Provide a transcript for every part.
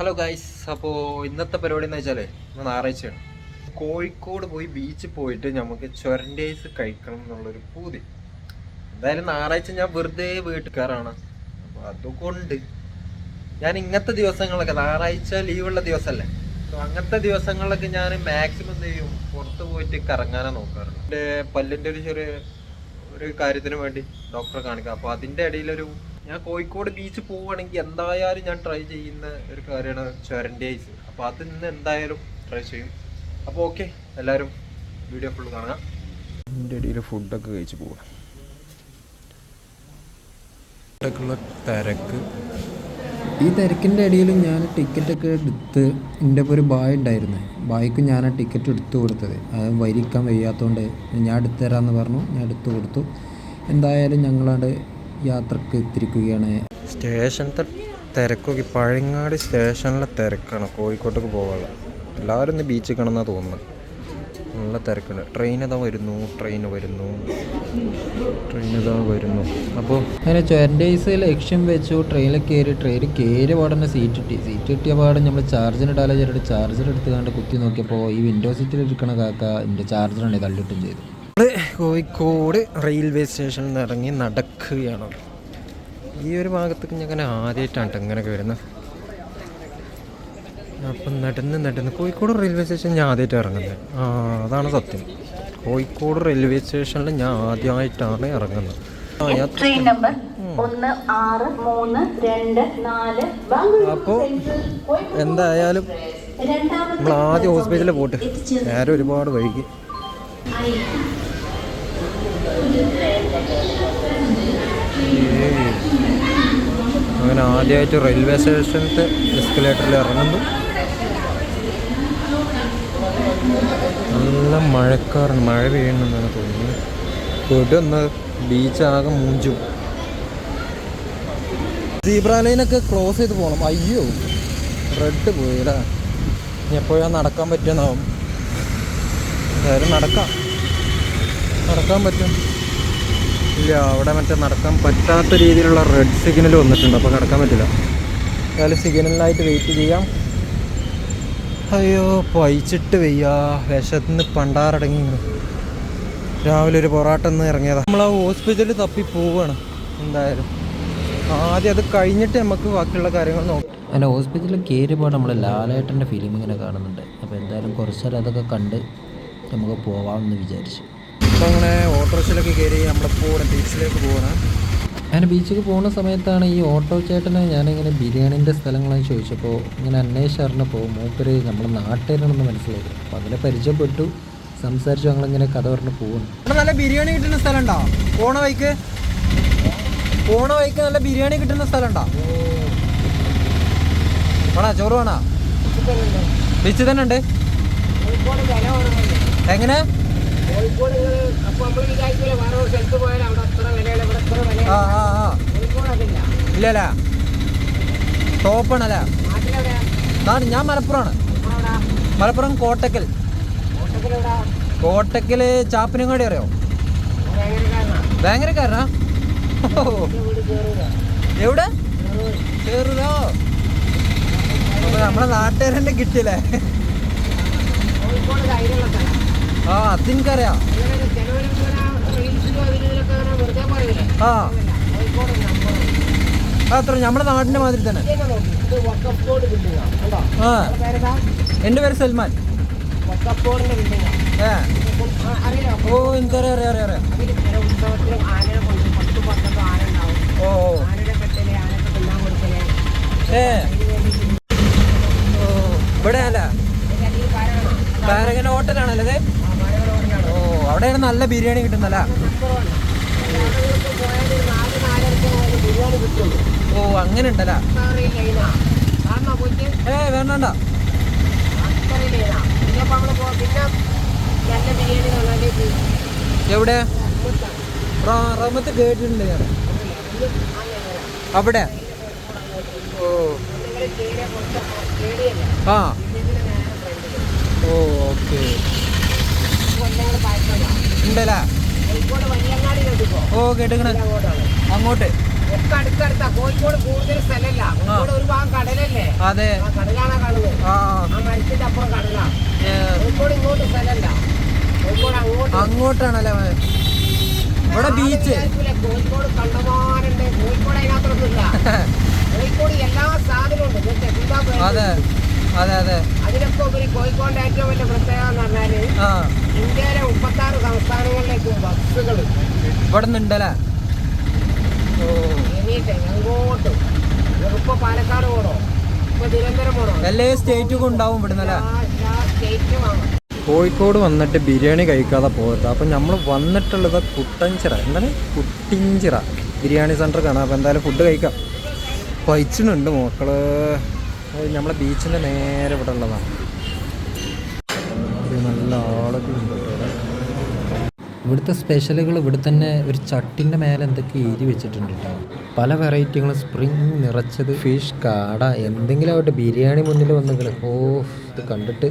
Hello guys അപ്പോൾ ഇന്നത്തെ പരിപാടി എന്ന് വെച്ചാലേ ഇന്ന് ഞായറാഴ്ചയാണ്. കോഴിക്കോട് പോയി ബീച്ചിൽ പോയിട്ട് നമുക്ക് ചൊരൻഡേസ് കഴിക്കണം എന്നുള്ളൊരു പൂതി. എന്തായാലും ഞായറാഴ്ച ഞാൻ വെറുതെ വീട്ടുകാരാണ് അപ്പോൾ അതുകൊണ്ട് ഞാൻ ഇങ്ങനത്തെ ദിവസങ്ങളൊക്കെ ഞായറാഴ്ച ലീവുള്ള ദിവസമല്ലേ അപ്പോൾ അങ്ങനത്തെ ദിവസങ്ങളിലൊക്കെ ഞാൻ മാക്സിമം എന്ത് ചെയ്യും? പുറത്ത് പോയിട്ട് കറങ്ങാനാണ് നോക്കാറുണ്ട് എന്റെ പല്ലിന്റെ ഒരു ചെറിയ ഒരു കാര്യത്തിന് വേണ്ടി ഡോക്ടറെ കാണിക്കാം. അപ്പോൾ അതിന്റെ ഇടയിലൊരു ഞാൻ കോഴിക്കോട് ബീച്ച് പോവുകയാണെങ്കിൽ എന്തായാലും ഞാൻ ട്രൈ ചെയ്യുന്ന ഒരു കാര്യമാണ് ചൊരന്റെ ഐസ് അപ്പോൾ അത് ഇന്ന് എന്തായാലും ട്രൈ ചെയ്യും. അപ്പോൾ ഓക്കെ എല്ലാവരും വീഡിയോ ഫുള്ള് കാണാം എന്റെ ഇടയിൽ ഫുഡൊക്കെ കഴിച്ച് പോവാം. തിരക്ക്. ഈ തിരക്കിന്റെ ഇടയിൽ ഞാൻ ടിക്കറ്റൊക്കെ എടുത്ത് എന്റെ ഒരു ബായ് ഉണ്ടായിരുന്നു. ബായ്ക്ക് ഞാൻ ആ ടിക്കറ്റ് എടുത്തു കൊടുത്തത്. അത് വരിക്കാൻ വയ്യാത്തതുകൊണ്ട് ഞാൻ എടുത്തു തരാമെന്ന് പറഞ്ഞു. ഞാൻ എടുത്തു കൊടുത്തു. എന്തായാലും ഞങ്ങളവിടെ യാത്രയ്ക്ക് എത്തിരിക്കുകയാണ് സ്റ്റേഷനത്തെ തിരക്കൊക്കെ പഴങ്ങാട് സ്റ്റേഷനിലെ തിരക്കാണ്. കോഴിക്കോട്ടേക്ക് പോകാനുള്ള എല്ലാവരും ഇന്ന് ബീച്ചിൽ കാണുന്ന തോന്നുന്നത്. നല്ല തിരക്കുണ്ട്. ട്രെയിൻ ഇതാ വരുന്നു. ട്രെയിൻ വരുന്നു. ട്രെയിൻ ഇതാ വരുന്നു. അപ്പോൾ അങ്ങനെ ചൊരൻഡേയ്സ് ലക്ഷ്യം വെച്ചു. ട്രെയിനിൽ കയറി ട്രെയിനിൽ കയറി പാടന്നെ സീറ്റ് കിട്ടി. സീറ്റ് കിട്ടിയ പാടെ നമ്മൾ ചാർജർ ഇടാലോ ചേട്ടൻ ചാർജർ എടുത്ത് കണ്ട് കുത്തി നോക്കിയപ്പോൾ ഈ വിൻഡോ സീറ്റിൽ ഇരിക്കണ കാക്ക എന്റെ ചാർജറാണ് തള്ളിയിട്ടും ചെയ്തു. കോഴിക്കോട് റെയിൽവേ സ്റ്റേഷനിൽ നിന്ന് ഇറങ്ങി നടക്കുകയാണ്. ഈ ഒരു ഭാഗത്തേക്ക് ഞാൻ അങ്ങനെ ആദ്യമായിട്ടാണ് ട്ടോ ഇങ്ങനെയൊക്കെ വരുന്നത്. അപ്പം നടന്ന് നടന്ന് കോഴിക്കോട് റെയിൽവേ സ്റ്റേഷൻ ഞാൻ ആദ്യമായിട്ട് ഇറങ്ങുന്നത്. ആ അതാണ് സത്യം. കോഴിക്കോട് റെയിൽവേ സ്റ്റേഷനിൽ ഞാൻ ആദ്യമായിട്ടാണ് ഇറങ്ങുന്നത്. അപ്പോ ട്രെയിൻ നമ്പർ ഒന്ന് ആറ് മൂന്ന് രണ്ട് നാല് ബാംഗ്ലൂർ അപ്പോൾ എന്തായാലും നമ്മൾ ആദ്യം ഹോസ്പിറ്റലിൽ പോട്ട്. നേരെ ഒരുപാട് വൈകി. അങ്ങനെ ആദ്യമായിട്ട് റെയിൽവേ സ്റ്റേഷനത്തെ എസ്കലേറ്ററിൽ ഇറങ്ങുന്നു. നല്ല മഴക്കാറാണ്. മഴ പെയ്യണമെന്നാണ് തോന്നുന്നത്. കൊടുന്ന് ബീച്ചാകെ മൂഞ്ചും. സീബ്ര ക്രോസ് ചെയ്ത് പോകണം അയ്യോ റെഡ് പോയില്ല ഇനി എപ്പോഴാ നടക്കാൻ പറ്റുമെന്നാവും. എന്തായാലും നടക്കാം. നടക്കാൻ പറ്റും. ഇല്ല അവിടെ മറ്റേ നടക്കാൻ പറ്റാത്ത രീതിയിലുള്ള റെഡ് സിഗ്നൽ വന്നിട്ടുണ്ട്. അപ്പോൾ നടക്കാൻ പറ്റില്ല. എന്തായാലും സിഗ്നലിനായിട്ട് വെയിറ്റ് ചെയ്യാം. അയ്യോ പൈച്ചിട്ട് വയ്യ. വിശത്തിന് പണ്ടാറടങ്ങി രാവിലെ ഒരു പൊറാട്ട നിന്ന് ഇറങ്ങിയതാണ് നമ്മൾ ആ ഹോസ്പിറ്റലിൽ തപ്പി പോവുകയാണ് എന്തായാലും. ആദ്യം അത് കഴിഞ്ഞിട്ട് നമുക്ക് ബാക്കിയുള്ള കാര്യങ്ങൾ നോക്കാം. അങ്ങനെ ഹോസ്പിറ്റലിൽ കയറിയപ്പോൾ നമ്മൾ ലാലേട്ടന്റെ ഫിലിം ഇങ്ങനെ കാണുന്നുണ്ട്. അപ്പോൾ എന്തായാലും കുറച്ചേരം അതൊക്കെ കണ്ട് നമുക്ക് പോവാമെന്ന് വിചാരിച്ചു. അപ്പോൾ അങ്ങനെ ഓട്ടോറിക്ഷയിലൊക്കെ കയറി നമ്മളിപ്പോൾ ബീച്ചിലേക്ക് പോകണം ഞാൻ ബീച്ചിൽ പോകുന്ന സമയത്താണ് ഈ ഓട്ടോ ചേട്ടനെ ഞാനിങ്ങനെ ബിരിയാണിന്റെ സ്ഥലങ്ങളായി ചോദിച്ചപ്പോൾ ഇങ്ങനെ അന്വേഷിച്ചറിഞ്ഞപ്പോൾ മൂപ്പര് നമ്മുടെ നാട്ടുകാരാണെന്ന് മനസ്സിലായി. അപ്പോൾ അങ്ങനെ പരിചയപ്പെട്ടു. സംസാരിച്ചു. ഞങ്ങളിങ്ങനെ കഥ പറഞ്ഞ് പോകുന്നു ഇവിടെ നല്ല ബിരിയാണി കിട്ടുന്ന സ്ഥലം ഉണ്ടോ പോണ വൈക്ക് പോണ വൈക്ക് നല്ല ബിരിയാണി കിട്ടുന്ന സ്ഥലം ഉണ്ടോ വേണോ? ചോറ് വേണോ? ബീച്ച് തന്നെ ഉണ്ട്. എങ്ങനെ? ആ ആ ആ. ഇല്ലല്ലേ? ടോപ്പാണല്ലേ? ഞാൻ ഞാൻ മലപ്പുറമാണ്. മലപ്പുറം കോട്ടക്കൽ. കോട്ടക്കൽ ചാപ്പനങ്ങാടി അറിയോ? ഭയങ്കരക്കാരനാ. എവിടെ? അപ്പൊ നമ്മളെ നാട്ടുകാരന്റെ കിട്ടില്ലേ? ആ അതെനിക്കറിയാം ആ. അത്ര നമ്മുടെ നാടിന്റെ മാതിരി തന്നെ. ആ. എന്റെ പേര് സൽമാൻ. ഓ എനിക്കറിയാം അറിയാം അറിയാം ഓ. ഏ. ഇവിടെ അല്ല പാരഗൻ ഹോട്ടലാണല്ലേ അവിടെയാണ് നല്ല ബിരിയാണി കിട്ടുന്നല്ല? ഓ അങ്ങനെ ഉണ്ടല്ല വേണ്ട എവിടെ? റമത്ത് കേട്ടിട്ടുണ്ട് ഞാൻ. അവിടെ? ഓ. ആ. ഓ ഓക്കെ. ഉണ്ടല്ലേ? ഓ കേട്ടിക്കണ അങ്ങോട്ട്. കോഴിക്കോട് കൂടുതൽ സ്ഥലമല്ല ഒരു ഭാഗം കടലല്ലേ? അതെ. ആ കടലാണ് കാണുന്നത്. ആ ആ. മരത്തിന്റെ അപ്പുറം കോഴിക്കോട് ഇങ്ങോട്ട് സ്ഥലമല്ല കോഴിക്കോട് അങ്ങോട്ട്. അങ്ങോട്ടാണല്ലേ? ഇവിടെ ബീച്ച് കോഴിക്കോട് കണ്ടമാനുണ്ട്. കോഴിക്കോട് അതിനകത്തൊന്നുമില്ല. കോഴിക്കോട് എല്ലാ സാധനവും ഉണ്ട്? അതെ. അതെ അതെ. അതിനൊക്കെ ഉപരി കോഴിക്കോടിന്റെ ഏറ്റവും വലിയ പ്രത്യേകത എന്ന് പറഞ്ഞാൽ ഇന്ത്യയിലെ മുപ്പത്തി ആറ് സംസ്ഥാനങ്ങളിലേക്ക് ബസ്സുകൾ ഇവിടെ നിന്നുണ്ടല്ലേ ഓ. എണീറ്റ് അങ്ങോട്ടും ഇപ്പൊ പാലക്കാട് പോണോ? ഇപ്പൊ തിരുവനന്തപുരം പോണോ? എല്ലാ സ്റ്റേറ്റും ഉണ്ടാവും ഇവിടുന്നല്ലേ? സ്റ്റേറ്റ് വാങ്ങും കോഴിക്കോട് വന്നിട്ട് ബിരിയാണി കഴിക്കാതെ പോകരുത്. അപ്പം നമ്മൾ വന്നിട്ടുള്ളത് കുട്ടഞ്ചിറ എന്താണ്? കുട്ടിഞ്ചിറ ബിരിയാണി സെന്റർ കാണാം. അപ്പോൾ എന്തായാലും ഫുഡ് കഴിക്കാം. പൈച്ചിനുണ്ട് മക്കൾ. നമ്മളെ ബീച്ചിന്റെ നേരെ ഇവിടെ ഉള്ളതാണ്. നല്ല ആളൊക്കെ ഉണ്ട്. ഇവിടുത്തെ സ്പെഷ്യലുകൾ ഇവിടെ തന്നെ ഒരു ചട്ടിന്റെ മേലെ എന്തൊക്കെ എഴുതി വെച്ചിട്ടുണ്ട് കേട്ടോ. പല വെറൈറ്റികളും സ്പ്രിങ് നിറച്ചത് ഫിഷ് കാട എന്തെങ്കിലും ആവട്ടെ ബിരിയാണി മുന്നിൽ വന്നെങ്കിൽ ഓ ഇത് കണ്ടിട്ട്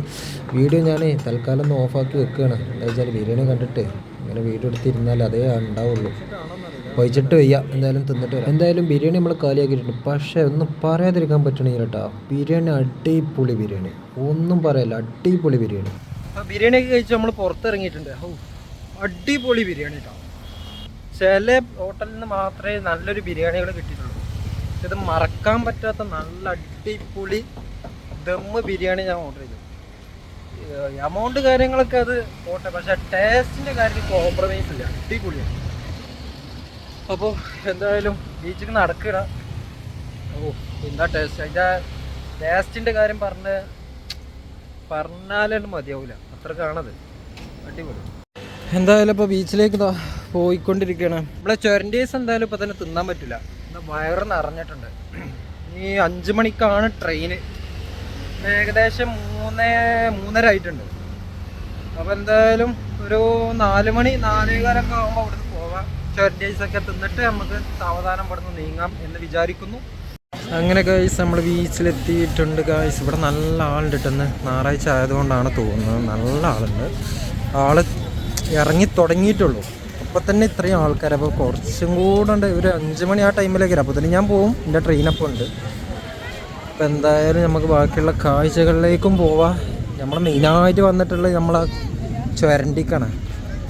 വീഡിയോ ഞാൻ തൽക്കാലം ഒന്ന് ഓഫാക്കി വെക്കുകയാണ്. എന്താ വെച്ചാൽ ബിരിയാണി കണ്ടിട്ട് ഇങ്ങനെ വീഡിയോ എടുത്തിരുന്നാൽ അതേ ഉണ്ടാവുള്ളൂ. വഹിച്ചിട്ട് വയ്യ. എന്തായാലും തിന്നിട്ട് വരാം. എന്തായാലും ബിരിയാണി നമ്മൾ കാലിയാക്കിയിട്ടുണ്ട്. പക്ഷേ ഒന്നും പറയാതിരിക്കാൻ പറ്റണില്ല കേട്ടോ ബിരിയാണി അടിപൊളി ബിരിയാണി. ഒന്നും പറയല്ല അടിപൊളി ബിരിയാണി. ബിരിയാണി ബിരിയാണിയൊക്കെ കഴിച്ച് നമ്മൾ പുറത്തിറങ്ങിയിട്ടുണ്ട്. അടിപൊളി ബിരിയാണി കേട്ടോ ചില ഹോട്ടലിൽ നിന്ന് മാത്രമേ നല്ലൊരു ബിരിയാണികൾ കിട്ടിയിട്ടുള്ളൂ. ഇത് മറക്കാൻ പറ്റാത്ത നല്ല അടിപൊളി ദമ്മ് ബിരിയാണി ഞാൻ ഓർഡർ ചെയ്തു. എമൗണ്ട് കാര്യങ്ങളൊക്കെ അത് പോട്ടെ. പക്ഷെ ടേസ്റ്റിന്റെ കാര്യത്തിൽ കോംപ്രമൈസ് ഇല്ല. അടിപൊളിയാണ്. അപ്പോൾ എന്തായാലും ബീച്ചിൽ നടക്കുക ഓ എന്താ ടേസ്റ്റ് അതിന്റെ ടേസ്റ്റിന്റെ കാര്യം പറഞ്ഞ് പറഞ്ഞാലും മതിയാവില്ല അത്ര കാണത് അടിപൊളി. എന്തായാലും ഇപ്പോൾ ബീച്ചിലേക്ക് പോയിക്കൊണ്ടിരിക്കുകയാണ്. നമ്മളെ ചൊരൻഡേസ് എന്തായാലും ഇപ്പോൾ തന്നെ തിന്നാൻ പറ്റില്ല. വയറ് നിറഞ്ഞിട്ടുണ്ട്. ഈ അഞ്ച് മണിക്കാണ് ട്രെയിന് ഏകദേശം മൂന്നേ മൂന്നര ആയിട്ടുണ്ട്. അപ്പോൾ എന്തായാലും ഒരു നാല് മണി നാലേകാലൊക്കെ ആകുമ്പോൾ അവിടുന്ന് ചൊരൻഡേസ് ഒക്കെ തിന്നിട്ട് നമുക്ക് സാവധാനം ഇവിടുന്ന് നീങ്ങാം എന്ന് വിചാരിക്കുന്നു. അങ്ങനെ ഗൈസ് നമ്മൾ ബീച്ചിലെത്തിയിട്ടുണ്ട് ഗൈസ് ഇവിടെ നല്ല ആളുണ്ട് ഇട്ടെന്ന് ഞായറാഴ്ച ആയതുകൊണ്ടാണ് തോന്നുന്നത്. നല്ല ആളുണ്ട്. ആൾ ഇറങ്ങി തുടങ്ങിയിട്ടുള്ളൂ. അപ്പോൾ തന്നെ ഇത്രയും ആൾക്കാർ അപ്പോൾ കുറച്ചും കൂടെ ഉണ്ട്. ഒരു അഞ്ച് മണി ആ ടൈമിലേക്ക് വരാം. അപ്പോൾ തന്നെ ഞാൻ പോവും. എന്റെ ട്രെയിനപ്പം ഉണ്ട്. അപ്പോൾ എന്തായാലും നമുക്ക് ബാക്കിയുള്ള കാഴ്ചകളിലേക്കും പോവാം. നമ്മൾ മെയിനായിട്ട് വന്നിട്ടുള്ളത് നമ്മളെ ചുരണ്ടിക്കാണ്.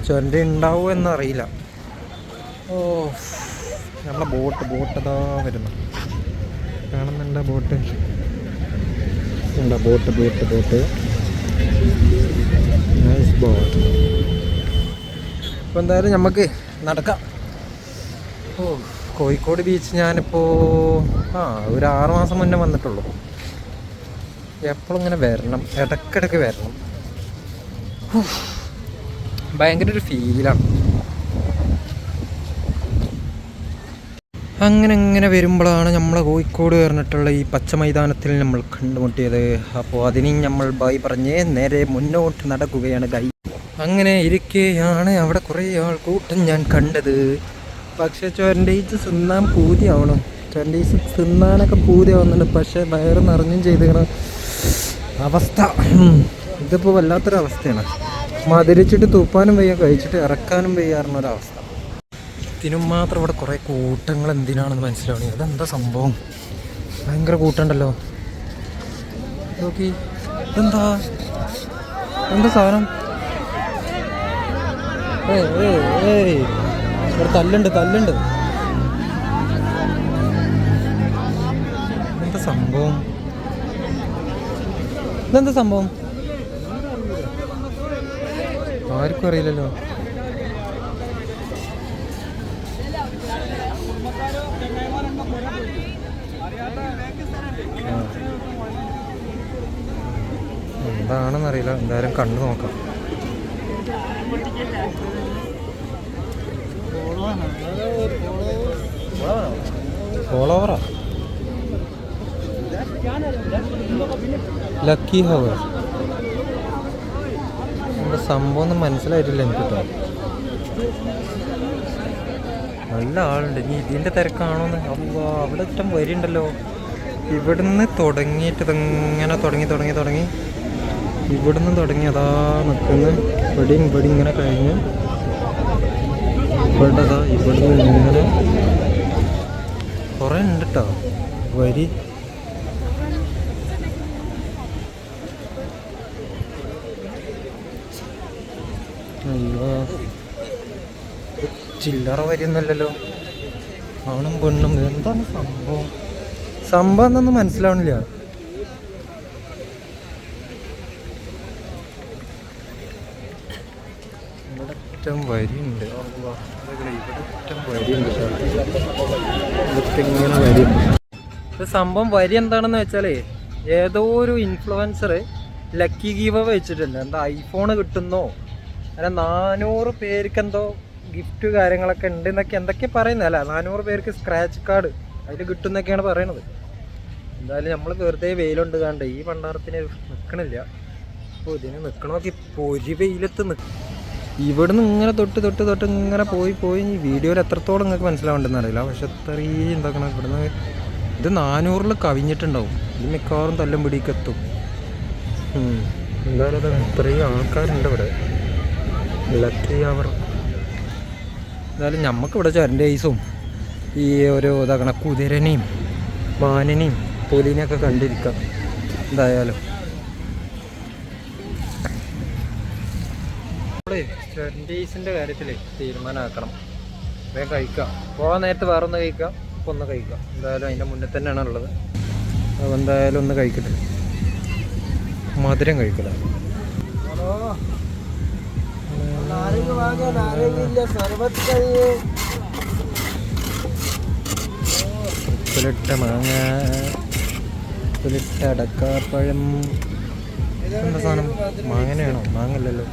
ചുരണ്ടി ഉണ്ടാവുമോ എന്നറിയില്ല. ഓ. നമ്മളെ ബോട്ട് ബോട്ട് അതാ വരുന്നു. കാണുന്നുണ്ട ബോട്ട്? എന്താ boat boat boat? Nice boat അപ്പോൾ എന്തായാലും നമുക്ക് നടക്കാം. ഓ കോഴിക്കോട് ബീച്ച് ഞാനിപ്പോൾ ആ ഒരു ആറ് മാസം മുന്നേ വന്നിട്ടുള്ളൂ. എപ്പോഴും ഇങ്ങനെ വരണം ഇടയ്ക്കിടയ്ക്ക് വരണം. ഭയങ്കര ഒരു ഫീലാണ് അങ്ങനെ അങ്ങനെ വരുമ്പോഴാണ് നമ്മളെ കോഴിക്കോട് പറഞ്ഞിട്ടുള്ള ഈ പച്ച മൈതാനത്തിൽ നമ്മൾ കണ്ടുമുട്ടിയത്. അപ്പോൾ അതിനും നമ്മൾ ബായി പറഞ്ഞ് നേരെ മുന്നോട്ട് നടക്കുകയാണ് ഗൈ. അങ്ങനെ ഇരിക്കെയാണ് അവിടെ കുറേ ആൾ ആൾക്കൂട്ടം ഞാൻ കണ്ടത്. പക്ഷേ ചൊരണ്ടീസ് തിന്നാൻ പൂതിയാവണം. ചൊരണ്ടീസ് തിന്നാനൊക്കെ പൂതിയാവുന്നുണ്ട്. പക്ഷേ വയറ് നിറഞ്ഞും ചെയ്തിരിക്കണം അവസ്ഥ. ഇതിപ്പോൾ വല്ലാത്തൊരവസ്ഥയാണ്. മധുരിച്ചിട്ട് തൂപ്പാനും വയ്യ കഴിച്ചിട്ട് ഇറക്കാനും വയ്യാറുന്ന ഒരവസ്ഥ ഇതിനും മാത്രം ഇവിടെ കുറേ കൂട്ടങ്ങൾ എന്തിനാണെന്ന് മനസ്സിലാവണേ. അതെന്താ സംഭവം? ഭയങ്കര കൂട്ടമുണ്ടല്ലോ. നോക്കി. എന്താ എന്താ സാധനം? ഇവിടെ തല്ലുണ്ട് തല്ലുണ്ട്. എന്താ സംഭവം? ഇതെന്താ സംഭവം? ആർക്കും അറിയില്ലല്ലോ. എന്താണെന്നറിയില്ല. എന്തായാലും കണ്ടു നോക്കാം. ഫോളോവറാ ലക്കി ഹവർ എന്താ സംഭവം ഒന്നും മനസ്സിലായിട്ടില്ല എനിക്ക് കേട്ടോ. നല്ല ആളുണ്ട്. ഇനി ഇതിന്റെ തിരക്കാണോന്ന്? അല്ലോ അവിടെ ഇഷ്ടം വരിണ്ടല്ലോ. ഇവിടുന്ന് തുടങ്ങിയിട്ട് ഇതിങ്ങനെ തുടങ്ങി തുടങ്ങി തുടങ്ങി. ഇവിടുന്ന് തുടങ്ങി അതാ നിൽക്കുന്ന. ഇവിടെയും ഇവിടെ ഇങ്ങനെ കഴിഞ്ഞ്. ഇവിടെ അതാ ഇവിടുന്ന് ഇങ്ങനെ കുറേ ഉണ്ട് കേട്ടോ വരി ചില്ലറ വരുന്നല്ലോ ആണും പെണ്ണും. എന്താണ് സംഭവം? സംഭവം എന്നൊന്നും മനസ്സിലാവണില്ല ഇവിടെ ഒറ്റം വരിയുണ്ട് അള്ളാ. ഇതൊക്കെ ഇവിടെ ഒറ്റം വരിയുണ്ട് കേട്ടോ. ഇതൊക്കെ ഇങ്ങനെ വരിയുണ്ട്. ഇവിടെ സംഭവം വരി എന്താണെന്ന് വെച്ചാലേ ഏതോ ഒരു ഇൻഫ്ലുവൻസർ ലക്കി ഗീവ് വെച്ചിട്ടില്ല എന്താ ഐഫോൺ കിട്ടുന്നോ? അങ്ങനെ നാനൂറ് പേർക്ക് എന്തോ ഗിഫ്റ്റ് കാര്യങ്ങളൊക്കെ ഉണ്ട് എന്നൊക്കെ എന്തൊക്കെ പറയുന്നത്? അല്ല നാനൂറ് പേർക്ക് സ്ക്രാച്ച് കാർഡ് അതിൽ കിട്ടുന്നൊക്കെയാണ് പറയണത്. എന്തായാലും നമ്മൾ വെറുതെ വെയിലുണ്ട് കണ്ട് ഈ പണ്ടാരത്തിന് നിൽക്കണില്ല അപ്പോൾ ഇതിന് നിൽക്കണമൊക്കെ പൊരി വെയിലത്ത് നിൽക്കും ഇവിടുന്ന് ഇങ്ങനെ തൊട്ട് തൊട്ട് തൊട്ട് ഇങ്ങനെ പോയി പോയി ഈ വീഡിയോയിൽ എത്രത്തോളം നിങ്ങൾക്ക് മനസ്സിലാവേണ്ടെന്ന് അറിയില്ല. പക്ഷെ അത്രയും എന്താക്കണം ഇവിടുന്ന് ഇത് നാനൂറിൽ കവിഞ്ഞിട്ടുണ്ടാവും. ഇത് മിക്കവാറും തല്ലും പിടിക്കെത്തും എന്തായാലും അത് ഇത്രയും ആൾക്കാരുണ്ട് ഇവിടെ. അവർ. എന്തായാലും നമുക്കിവിടെ ചരന്റെ ഐസും ഈ ഒരു ഇതാക്കണ കുതിരനെയും മാനിനെയും പുലിനെയൊക്കെ കണ്ടിരിക്കാം. എന്തായാലും. സ്റ്റഡീസിന്റെ കാര്യത്തിൽ തീരുമാനമാക്കണം വേഗം കഴിക്കാം പോകാൻ നേരത്തെ വേറെ ഒന്ന് കഴിക്കാം ഇപ്പോൾ ഒന്ന് കഴിക്കാം എന്തായാലും അതിന്റെ മുന്നിൽ തന്നെയാണ് ഉള്ളത്. അപ്പോൾ എന്തായാലും ഒന്ന് കഴിക്കട്ടെ. മധുരം കഴിക്കല ഉപ്പിലിട്ട മാങ്ങ ഉപ്പിലിട്ട അടക്കാപ്പഴം. എന്താ സാധനം? മാങ്ങനെയാണോ മാങ്ങല്ലല്ലോ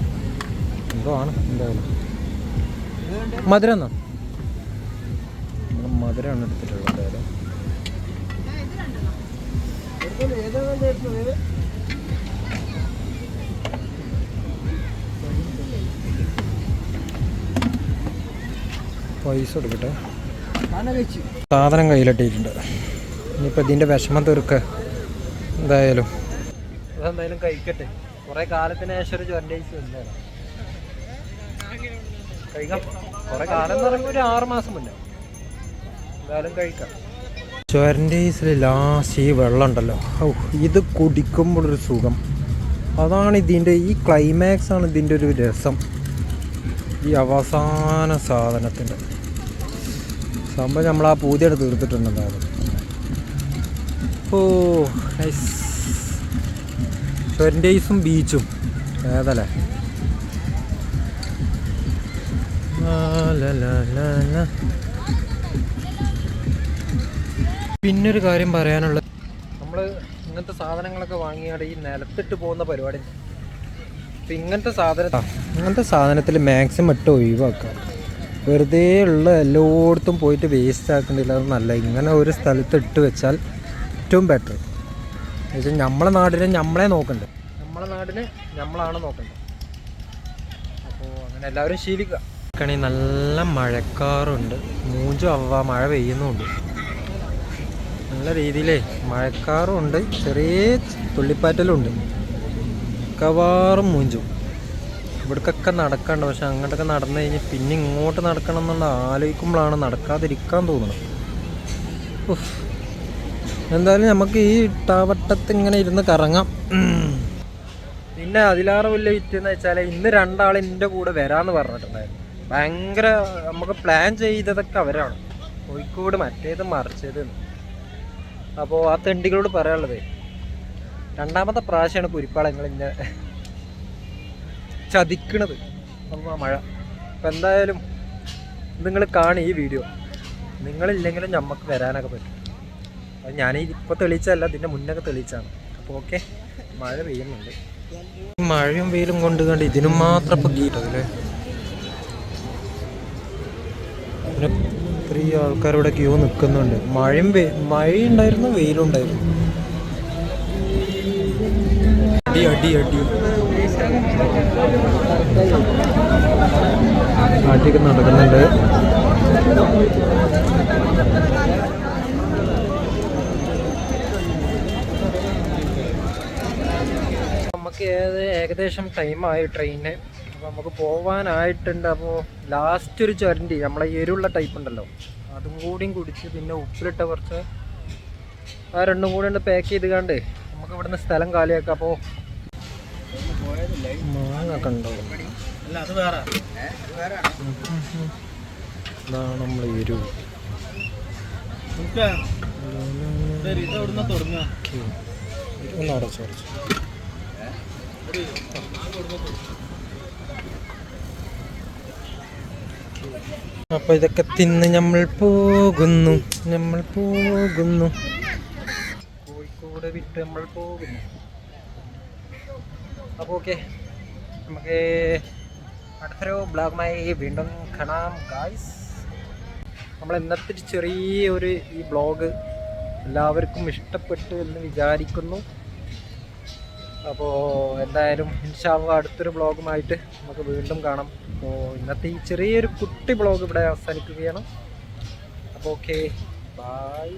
ആണ് എന്തായാലും. മധുരം എന്നോ മധുരമാണ് എടുത്തിട്ടുള്ളത് എന്തായാലും. പൈസ കൊടുക്കട്ടെ. സാധനം കയ്യിലിട്ടിട്ടുണ്ട് ഇനിയിപ്പോൾ ഇതിന്റെ വിഷമം തീർക്ക. എന്തായാലും. അതെന്തായാലും കഴിക്കട്ടെ. കുറേ കാലത്തിന് ശേഷം ഒരു ചൊരണ്ടേസ് ഉണ്ടായിരുന്നു കഴിക്കാം. കാലം ഒരു ആറ് മാസം മുന്നേ. കഴിക്കാം. ചൊരണ്ടേസിൽ ലാസ്റ്റ് ഈ വെള്ളം ഉണ്ടല്ലോ. ഓ ഇത് കുടിക്കുമ്പോഴൊരു സുഖം. അതാണ് ഇതിന്റെ ഈ ക്ലൈമാക്സ് ആണ് ഇതിന്റെ ഒരു രസം. ഈ അവസാന സാധനത്തിന്റെ. സംഭവം നമ്മൾ ആ പൂതിയുടെ തീർത്തിട്ടുണ്ടെന്നായിരുന്നു ഓ നൈസ് ഐസും ബീച്ചും ഏതല്ലേ? പിന്നൊരു കാര്യം പറയാനുള്ളത്. നമ്മൾ ഇങ്ങനത്തെ സാധനങ്ങളൊക്കെ വാങ്ങിയാൽ ഈ നിലത്തിട്ട് പോകുന്ന പരിപാടി. അപ്പം ഇങ്ങനത്തെ സാധനം ഇങ്ങനത്തെ സാധനത്തിൽ മാക്സിമം ഇട്ട് ഒഴിവാക്കുക വെറുതെ ഉള്ള എല്ലായിടത്തും പോയിട്ട് വേസ്റ്റ് ആക്കുന്നില്ല അത് നല്ല. ഇങ്ങനെ ഒരു സ്ഥലത്ത് ഇട്ട് വെച്ചാൽ ഏറ്റവും ബെറ്റർ എന്നുവെച്ചാൽ നമ്മളെ നാടിനെ നമ്മളെ നോക്കണ്ടേ. നമ്മളെ നാടിനെ നമ്മളാണ് നോക്കേണ്ടത് അപ്പോൾ അങ്ങനെ എല്ലാവരും ശീലിക്കുക. കണി നല്ല മഴക്കാറുണ്ട്. മൂഞ്ചും അവ മഴ പെയ്യുന്നുമുണ്ട് നല്ല രീതിയിലേ മഴക്കാറും ഉണ്ട് ചെറിയ തുള്ളിപ്പാറ്റലും ഉണ്ട് മിക്കവാറും മൂഞ്ചും. ഇവിടക്കൊക്കെ നടക്കണ്ട. പക്ഷെ അങ്ങോട്ടൊക്കെ നടന്നു കഴിഞ്ഞ് പിന്നെ ഇങ്ങോട്ട് നടക്കണം എന്നുള്ള ആലോചിക്കുമ്പോഴാണ് നടക്കാതിരിക്കാൻ തോന്നുന്നത്. എന്തായാലും നമുക്ക് ഈ ഇട്ടാവട്ടത്ത് ഇങ്ങനെ ഇരുന്ന് കറങ്ങാം. പിന്നെ അതിലാറ് വലിയ വിറ്റെന്ന് വെച്ചാൽ ഇന്ന് രണ്ടാൾ എന്റെ കൂടെ വരാമെന്ന് പറഞ്ഞിട്ടുണ്ടായിരുന്നു. ഭയങ്കര നമുക്ക് പ്ലാൻ ചെയ്തതൊക്കെ അവരാണ്. കോഴിക്കോട് മറ്റേത് മറിച്ചത്. അപ്പോൾ ആ തെണ്ടികളോട് പറയാനുള്ളത് രണ്ടാമത്തെ പ്രാവശ്യമാണ് കുരിപ്പാളങ്ങൾ ഇങ്ങനെ ചതിക്കണത്. മഴ. അപ്പം എന്തായാലും നിങ്ങൾ കാണും ഈ വീഡിയോ. നിങ്ങളില്ലെങ്കിലും നമുക്ക് വരാനൊക്കെ പറ്റും. അത് ഞാൻ ഇപ്പോൾ തെളിയിച്ചതല്ല ഇതിന്റെ മുന്നൊക്കെ തെളിയിച്ചാണ് അപ്പോൾ ഓക്കെ മഴ പെയ്യുന്നുണ്ട്. മഴയും വെയിലും കൊണ്ട് കണ്ട് ഇതിനും മാത്രം ഇപ്പം കീട്ടതല്ലേ ഇത്രയും ആൾക്കാരിവിടെ ക്യൂ നിൽക്കുന്നുണ്ട് മഴയും മഴയുണ്ടായിരുന്നു വെയിലും ഉണ്ടായിരുന്നു അടി അടി അടി. അടിയൊക്കെ നടക്കുന്നുണ്ട്. നമുക്ക് ഏകദേശം ടൈമായി ട്രെയിന് അപ്പോൾ നമുക്ക് പോവാനായിട്ടുണ്ട്. അപ്പോൾ ലാസ്റ്റ് ഒരു ചരണ്ടി നമ്മളെ എരുള്ള ടൈപ്പ് ഉണ്ടല്ലോ. അതും കൂടിയും കുടിച്ച് പിന്നെ ഉപ്പിലിട്ട കുറച്ച് ആ രണ്ടും കൂടി ഉണ്ട് പാക്ക് ചെയ്ത് കണ്ട് നമുക്ക് ഇവിടെ നിന്ന് സ്ഥലം കാലിയാക്കാം. അപ്പോൾ മാങ്ങ കണ്ടോ? ഇതാണ് നമ്മൾ എരു ഒന്ന് അടച്ചു അടച്ചു. അപ്പൊ ഇതൊക്കെ തിന്ന് നമ്മൾ പോകുന്നു. നമ്മൾ പോകുന്നു. കോഴിക്കോട് വിട്ട് നമ്മൾ പോകുന്നു. അപ്പോൾ ഓക്കെ നമുക്ക് അടുത്തൊരു ബ്ലോഗുമായി വീണ്ടും കാണാം ഗായ്സ് നമ്മൾ ഇന്നത്തെ ചെറിയൊരു ഈ ബ്ലോഗ് എല്ലാവർക്കും ഇഷ്ടപ്പെട്ടു എന്ന് വിചാരിക്കുന്നു. അപ്പോൾ എന്തായാലും ഇൻഷാള്ള അടുത്തൊരു ബ്ലോഗുമായിട്ട് നമുക്ക് വീണ്ടും കാണാം. അപ്പോൾ ഇന്നത്തെ ഈ ചെറിയൊരു കുട്ടി ബ്ലോഗ് ഇവിടെ അവസാനിക്കുകയാണ്. അപ്പോൾ ഓക്കെ. ബായ്